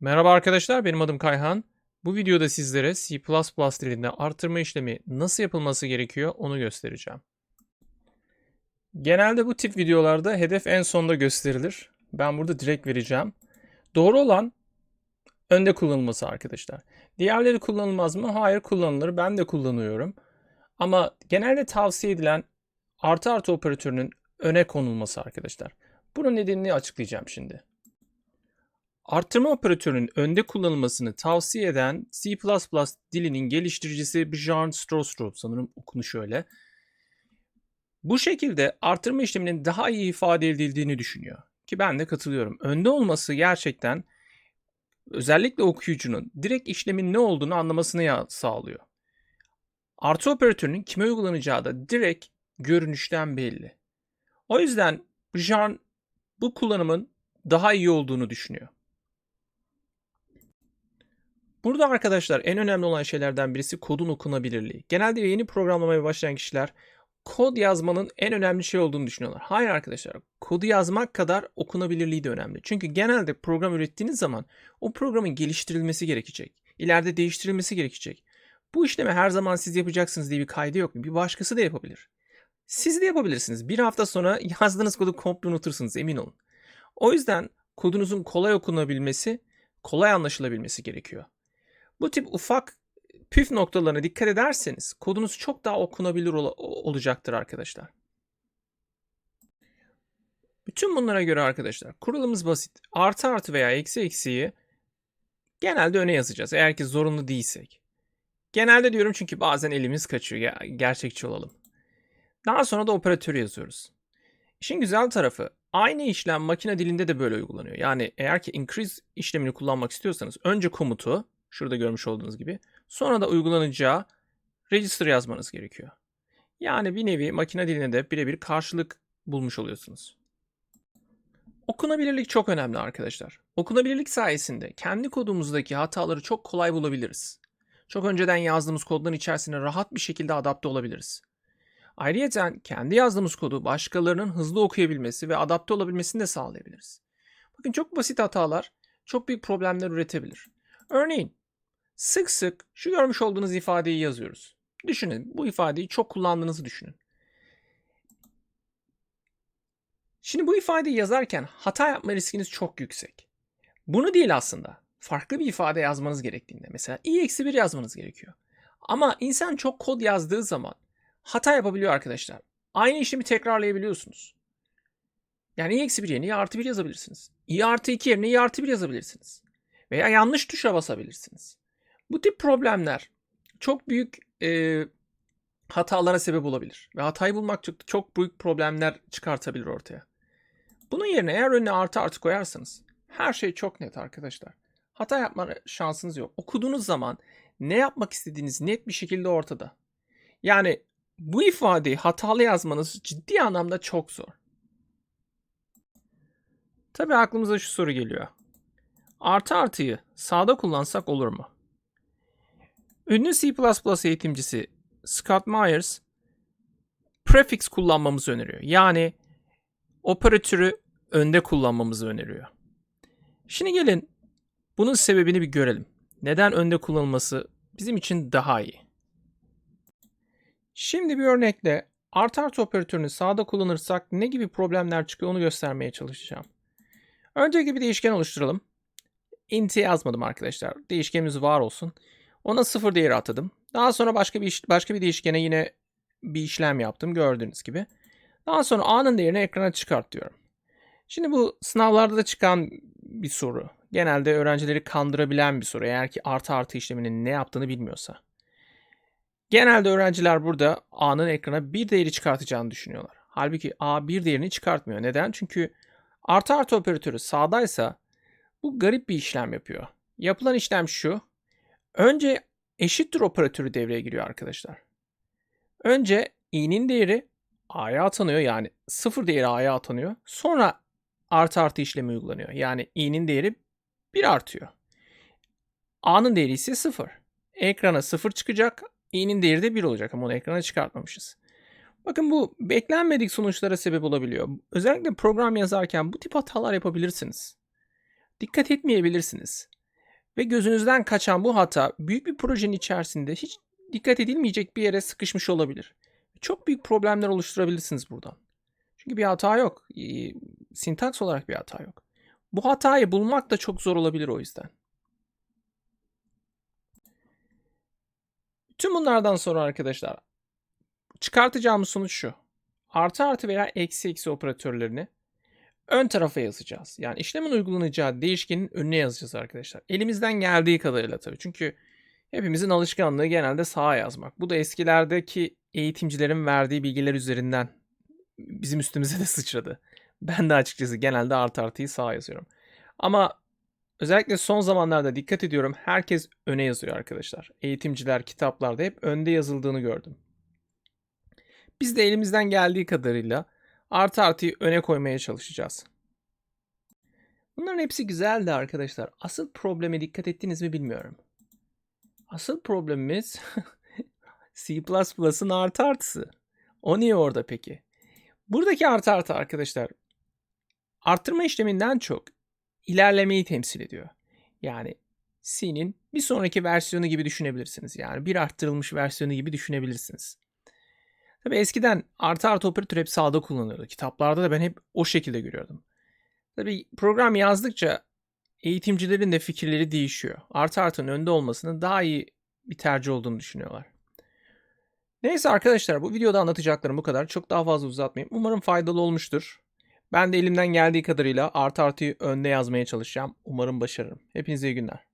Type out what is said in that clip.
Merhaba arkadaşlar, benim adım Kayhan. Bu videoda sizlere C++ dilinde artırma işlemi nasıl yapılması gerekiyor onu göstereceğim. Genelde bu tip videolarda hedef en sonda gösterilir. Ben burada direkt vereceğim. Doğru olan önde kullanılması arkadaşlar. Diğerleri kullanılmaz mı? Hayır kullanılır. Ben de kullanıyorum. Ama genelde tavsiye edilen artı artı operatörünün öne konulması arkadaşlar. Bunun nedenini açıklayacağım şimdi. Artırma operatörünün önde kullanılmasını tavsiye eden C++ dilinin geliştiricisi Bjarne Stroustrup sanırım okunuşu öyle. Bu şekilde artırma işleminin daha iyi ifade edildiğini düşünüyor. Ki ben de katılıyorum. Önde olması gerçekten özellikle okuyucunun direkt işlemin ne olduğunu anlamasını sağlıyor. Artı operatörünün kime uygulanacağı da direkt görünüşten belli. O yüzden Bjarne bu kullanımın daha iyi olduğunu düşünüyor. Burada arkadaşlar en önemli olan şeylerden birisi kodun okunabilirliği. Genelde yeni programlamaya başlayan kişiler kod yazmanın en önemli şey olduğunu düşünüyorlar. Hayır arkadaşlar, kodu yazmak kadar okunabilirliği de önemli. Çünkü genelde program ürettiğiniz zaman o programın geliştirilmesi gerekecek. İleride değiştirilmesi gerekecek. Bu işlemi her zaman siz yapacaksınız diye bir kaydı yok. Bir başkası da yapabilir. Siz de yapabilirsiniz. Bir hafta sonra yazdığınız kodu komple unutursunuz emin olun. O yüzden kodunuzun kolay okunabilmesi, kolay anlaşılabilmesi gerekiyor. Bu tip ufak püf noktalarına dikkat ederseniz kodunuz çok daha okunabilir ola- olacaktır arkadaşlar. Bütün bunlara göre arkadaşlar kuralımız basit. Artı artı veya eksi eksiyi genelde öne yazacağız eğer ki zorunlu değilsek. Genelde diyorum çünkü bazen elimiz kaçıyor. Gerçekçi olalım. Daha sonra da operatörü yazıyoruz. İşin güzel tarafı aynı işlem makine dilinde de böyle uygulanıyor. Yani eğer ki increase işlemini kullanmak istiyorsanız önce komutu şurada görmüş olduğunuz gibi sonra da uygulanacağı register yazmanız gerekiyor. Yani bir nevi makine diline de birebir karşılık bulmuş oluyorsunuz. Okunabilirlik çok önemli arkadaşlar. Okunabilirlik sayesinde kendi kodumuzdaki hataları çok kolay bulabiliriz. Çok önceden yazdığımız kodların içerisine rahat bir şekilde adapte olabiliriz. Ayrıca kendi yazdığımız kodu başkalarının hızlı okuyabilmesi ve adapte olabilmesini de sağlayabiliriz. Bakın çok basit hatalar çok büyük problemler üretebilir. Örneğin sık sık şu görmüş olduğunuz ifadeyi yazıyoruz. Düşünün bu ifadeyi çok kullandığınızı düşünün. Şimdi bu ifadeyi yazarken hata yapma riskiniz çok yüksek. Bunu değil aslında. Farklı bir ifade yazmanız gerektiğinde mesela i-1 yazmanız gerekiyor. Ama insan çok kod yazdığı zaman hata yapabiliyor arkadaşlar. Aynı işlemi tekrarlayabiliyorsunuz. Yani i eksi 1 yerine i artı 1 yazabilirsiniz. i artı 2 yerine i artı 1 yazabilirsiniz. Veya yanlış tuşa basabilirsiniz. Bu tip problemler çok büyük e, hatalara sebep olabilir. Ve hatayı bulmak çok, çok büyük problemler çıkartabilir ortaya. Bunun yerine eğer önüne artı artı koyarsanız her şey çok net arkadaşlar. Hata yapma şansınız yok. Okuduğunuz zaman ne yapmak istediğiniz net bir şekilde ortada. Yani bu ifadeyi hatalı yazmanız ciddi anlamda çok zor. Tabi aklımıza şu soru geliyor. Artı artıyı sağda kullansak olur mu? Ünlü C++ eğitimcisi Scott Myers prefix kullanmamızı öneriyor. Yani operatörü önde kullanmamızı öneriyor. Şimdi gelin bunun sebebini bir görelim. Neden önde kullanılması bizim için daha iyi? Şimdi bir örnekle artı artı operatörünü sağda kullanırsak ne gibi problemler çıkıyor onu göstermeye çalışacağım. Öncelikle bir değişken oluşturalım. Int'i yazmadım arkadaşlar. Değişkenimiz var olsun. Ona sıfır değeri atadım. Daha sonra başka bir başka bir değişkene yine bir işlem yaptım gördüğünüz gibi. Daha sonra a'nın değerini ekrana çıkart diyorum. Şimdi bu sınavlarda da çıkan bir soru. Genelde öğrencileri kandırabilen bir soru. Eğer ki artı artı işleminin ne yaptığını bilmiyorsa. Genelde öğrenciler burada a'nın ekrana bir değeri çıkartacağını düşünüyorlar. Halbuki a bir değerini çıkartmıyor. Neden? Çünkü artı artı operatörü sağdaysa bu garip bir işlem yapıyor. Yapılan işlem şu. Önce eşittir operatörü devreye giriyor arkadaşlar. Önce i'nin değeri a'ya atanıyor yani sıfır değeri a'ya atanıyor. Sonra artı artı işlemi uygulanıyor. Yani i'nin değeri 1 artıyor. a'nın değeri ise 0. Ekrana 0 çıkacak. i'nin değeri de 1 olacak ama onu ekrana çıkartmamışız. Bakın bu beklenmedik sonuçlara sebep olabiliyor. Özellikle program yazarken bu tip hatalar yapabilirsiniz. Dikkat etmeyebilirsiniz. Ve gözünüzden kaçan bu hata büyük bir projenin içerisinde hiç dikkat edilmeyecek bir yere sıkışmış olabilir. Çok büyük problemler oluşturabilirsiniz buradan. Çünkü bir hata yok. Sintaks olarak bir hata yok. Bu hatayı bulmak da çok zor olabilir o yüzden. Tüm bunlardan sonra arkadaşlar çıkartacağımız sonuç şu. Artı artı veya eksi eksi operatörlerini ön tarafa yazacağız. Yani işlemin uygulanacağı değişkenin önüne yazacağız arkadaşlar. Elimizden geldiği kadarıyla tabii. Çünkü hepimizin alışkanlığı genelde sağa yazmak. Bu da eskilerdeki eğitimcilerin verdiği bilgiler üzerinden bizim üstümüze de sıçradı. Ben de açıkçası genelde artı artıyı sağa yazıyorum. Ama özellikle son zamanlarda dikkat ediyorum herkes öne yazıyor arkadaşlar. Eğitimciler kitaplarda hep önde yazıldığını gördüm. Biz de elimizden geldiği kadarıyla artı artıyı öne koymaya çalışacağız. Bunların hepsi güzeldi arkadaşlar. Asıl probleme dikkat ettiniz mi bilmiyorum. Asıl problemimiz C++'ın artı artısı. O niye orada peki? Buradaki artı artı arkadaşlar arttırma işleminden çok ilerlemeyi temsil ediyor. Yani C'nin bir sonraki versiyonu gibi düşünebilirsiniz. Yani bir arttırılmış versiyonu gibi düşünebilirsiniz. Tabii eskiden artı artı operatör hep sağda kullanılıyordu. Kitaplarda da ben hep o şekilde görüyordum. Tabii program yazdıkça eğitimcilerin de fikirleri değişiyor. Artı artının önde olmasının daha iyi bir tercih olduğunu düşünüyorlar. Neyse arkadaşlar bu videoda anlatacaklarım bu kadar. Çok daha fazla uzatmayayım. Umarım faydalı olmuştur. Ben de elimden geldiği kadarıyla artı artıyı önde yazmaya çalışacağım. Umarım başarırım. Hepinize iyi günler.